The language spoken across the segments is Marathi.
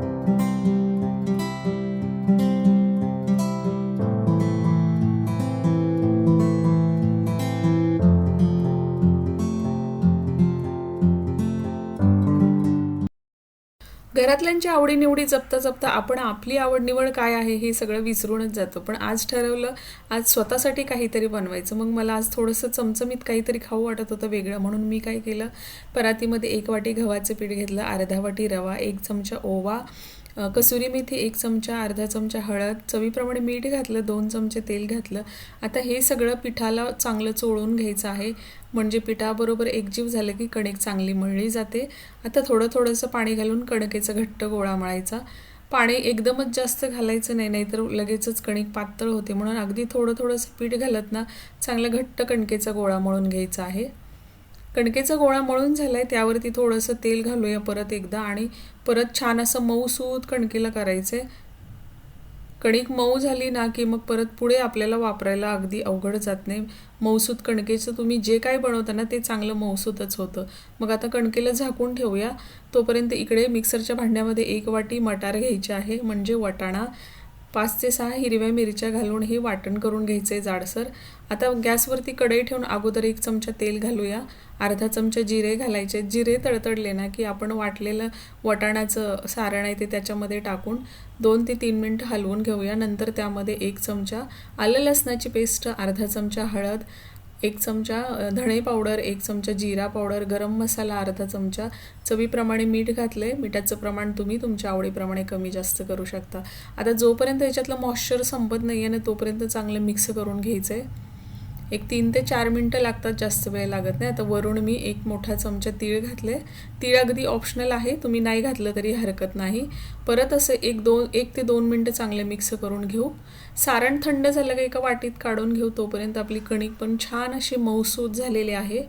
Thank you. घरातल्यांच्या आवडीनिवडी जपता जपता आपण आपली आवडनिवड काय आहे हे सगळं विसरूनच जातो. पण आज ठरवलं आज स्वतःसाठी काहीतरी बनवायचं. मग मला आज थोडंसं चमचमीत काहीतरी खाऊ वाटत होतं वेगळं. म्हणून मी काय केलं परातीमध्ये एक वाटी गव्हाचं पीठ घेतलं अर्धा वाटी रवा एक चमचा ओवा कसुरी मेथी एक चमचा अर्धा चमचा हळद चवीप्रमाणे मीठ घातलं दोन चमचे तेल घातलं. आता हे सगळं पिठाला चांगलं चोळून घ्यायचं आहे. म्हणजे पिठाबरोबर एकजीव झालं की कणिक चांगली मळली जाते. आता थोडं थोडंसं पाणी घालून कणकेचा घट्ट गोळा मळायचा. पाणी एकदमच जास्त घालायचं नाही नाहीतर लगेचच कणिक पातळ होते. म्हणून अगदी थोडं थोडंसं पीठ घालत ना चांगला घट्ट कणकेचा गोळा मळून घ्यायचा आहे. कणकेचा गोळा मळून झालाय त्यावरती थोडंसं तेल घालूया परत एकदा आणि परत छान असं मऊसूत कणकेला करायचंय. कणिक मऊ झाली ना की मग परत पुढे आपल्याला वापरायला अगदी अवघड जात नाही. मऊसूत कणकेचं तुम्ही जे काय बनवता ना ते चांगलं मऊसूतच होतं. मग आता कणकेला झाकून ठेवूया. तोपर्यंत इकडे मिक्सरच्या भांड्यामध्ये एक वाटी मटार घ्यायची आहे म्हणजे वटाणा. पाच ते सहा हिरव्या मिरच्या घालून हे वाटण करून घ्यायचं आहे जाडसर. आता गॅसवरती कढई ठेवून अगोदर एक चमचा तेल घालूया. अर्धा चमचा जिरे घालायचे. जिरे तडतडले ना की आपण वाटलेलं वटाणाचं सारण आहे ते त्याच्यामध्ये टाकून दोन ते तीन मिनटं हलवून घेऊया. नंतर त्यामध्ये एक चमचा आलं लसणाची पेस्ट अर्धा चमचा हळद एक चमचा धणे पावडर एक चमचा जिरा पावडर गरम मसाला अर्धा चमचा चवीप्रमाणे मीठ घातले मिठाचं प्रमाण तुम्ही तुमच्या आवडीप्रमाणे कमी जास्त करू शकता. आता जोपर्यंत याच्यातलं मॉइश्चर संपत नाही आहे ना तोपर्यंत चांगलं मिक्स करून घ्यायचं आहे एक तीन ते चार मिनटं लागतात जास्त वेळ लागत नाही. आता वरून मी एक मोठा चमचा तीळ घातले तीळ अगदी ऑप्शनल आहे. तुम्ही नाही घातलं तरी हरकत नाही. परत असं एक दोन एक ते दोन मिनटं चांगले मिक्स करून घेऊ. सारण थंड झालं का एका वाटीत काढून घेऊ तोपर्यंत आपली कणिक पण छान अशी मऊसूत झालेली आहे.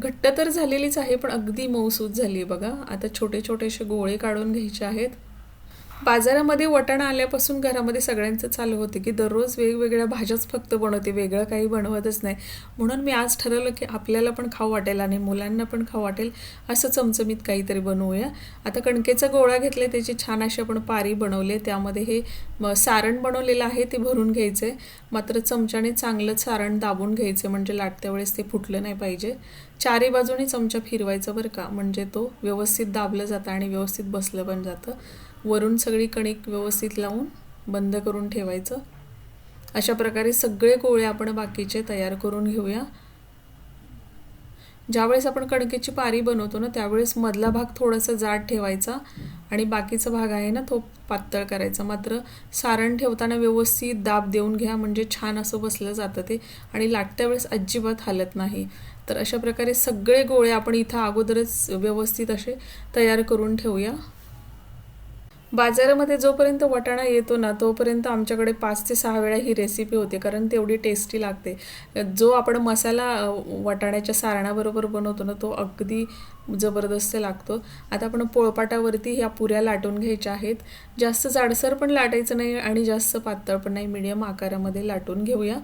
घट्ट तर झालेलीच आहे पण अगदी मऊसूत झाली आहे बघा. आता छोटे छोटेसे गोळे काढून घ्यायचे आहेत. बाजारामध्ये वटाणा आल्यापासून घरामध्ये सगळ्यांचं चालू होतं की दररोज वेगवेगळ्या भाज्याच फक्त बनवते वेगळं काही बनवतच नाही. म्हणून मी आज ठरवलं की आपल्याला पण खाऊ वाटेल आणि मुलांना पण खाऊ वाटेल असं चमचमीत काहीतरी बनवूया. आता कणकेचा गोळा घेतले त्याची छान अशी आपण पारी बनवले त्यामध्ये हे सारण बनवलेलं आहे ते भरून घ्यायचं आहे मात्र चमच्याने चांगलं सारण दाबून घ्यायचं म्हणजे लाटत्या वेळेस ते फुटलं नाही पाहिजे. चारी बाजूने चमचा फिरवायचा बरं का म्हणजे तो व्यवस्थित दाबलं जातं आणि व्यवस्थित बसलं पण जातं. वरून सगळी कणिक व्यवस्थित लावून बंद करून ठेवायचं. अशा प्रकारे सगळे गोळे आपण बाकीचे तयार करून घेऊया. ज्यावेळेस आपण कणकेची पारी बनवतो ना त्यावेळेस मधला भाग थोडासा जाड ठेवायचा आणि बाकीचा भाग आहे ना तो पातळ करायचा. मात्र सारण ठेवताना व्यवस्थित दाब देऊन घ्या म्हणजे छान असं बसलं जातं ते आणि लाटत्या वेळेस अजिबात हालत नाही. तर अशा प्रकारे सगळे गोळे आपण इथं अगोदरच व्यवस्थित असे तयार करून ठेवूया. बाजारामध्ये जोपर्यंत वटाणा येतो ना तोपर्यंत आमच्याकडे पाच ते सहा वेळा ही रेसिपी होते कारण तेवढी टेस्टी लागते. जो आपण मसाला वाटाण्याच्या वटाण्याच्या सारणाबरोबर बनवतो ना तो अगदी जबरदस्त लागतो. आता आपण पोळपाटावरती ह्या पुऱ्या लाटून घ्यायच्या आहेत. जास्त जाडसर पण लाटायचं नाही आणि जास्त पातळ पण नाही. मिडियम आकारामध्ये लाटून घेऊया.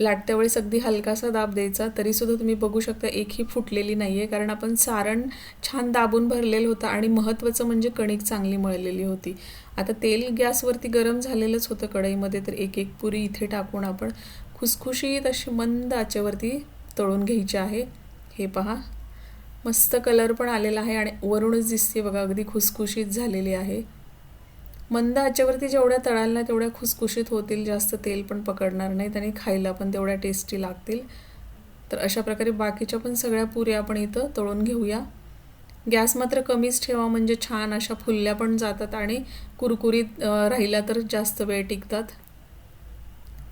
लाटत्या वेळेस अगदी हलकासा दाब द्यायचा तरीसुद्धा तुम्ही बघू शकता एकही फुटलेली नाही आहे कारण आपण सारण छान दाबून भरलेलं होतं आणि महत्त्वाचं म्हणजे कणिक चांगली मळलेली होती. आता तेल गॅसवरती गरम झालेलंच होतं कढईमध्ये तर एक एक पुरी इथे टाकून आपण खुसखुशीत अशी मंद आचेवरती तळून घ्यायची आहे. हे पहा. मस्त कलर पण आलेला आहे आणि वरूनच दिसते बघा अगदी खुसखुशीत झालेली आहे. मंद आचेवरती जेवढ्या तळाल ना तेवढ्या खुसखुशीत होतील जास्त तेल पण पकडणार नाहीत आणि खायला पण तेवढ्या टेस्टी लागतील. तर अशा प्रकारे बाकीच्या पण सगळ्या पुऱ्या आपण इथं तळून घेऊया. गॅस मात्र कमीच ठेवा म्हणजे छान अशा फुलल्या पण जातात आणि कुरकुरीत राहिल्या राहिला तर जास्त वेळ टिकतात.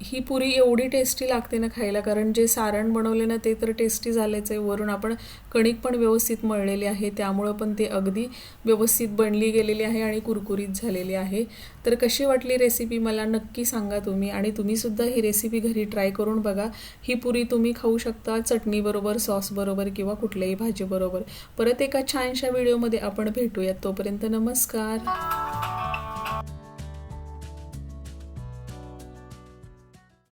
ही पुरी एवढी टेस्टी लागते ना खायला कारण जे सारण बनवले ना ते तर टेस्टी झालेच आहे. वरून आपण कणिक पण व्यवस्थित मळलेली आहे त्यामुळं पण ते अगदी व्यवस्थित बनली गेलेली आहे आणि कुरकुरीत झालेली आहे. तर कशी वाटली रेसिपी मला नक्की सांगा तुम्ही आणि तुम्हीसुद्धा ही रेसिपी घरी ट्राय करून बघा. ही पुरी तुम्ही खाऊ शकता चटणीबरोबर सॉसबरोबर किंवा कुठल्याही भाजीबरोबर परत एका छानशा व्हिडिओमध्ये आपण भेटूयात. तोपर्यंत नमस्कार.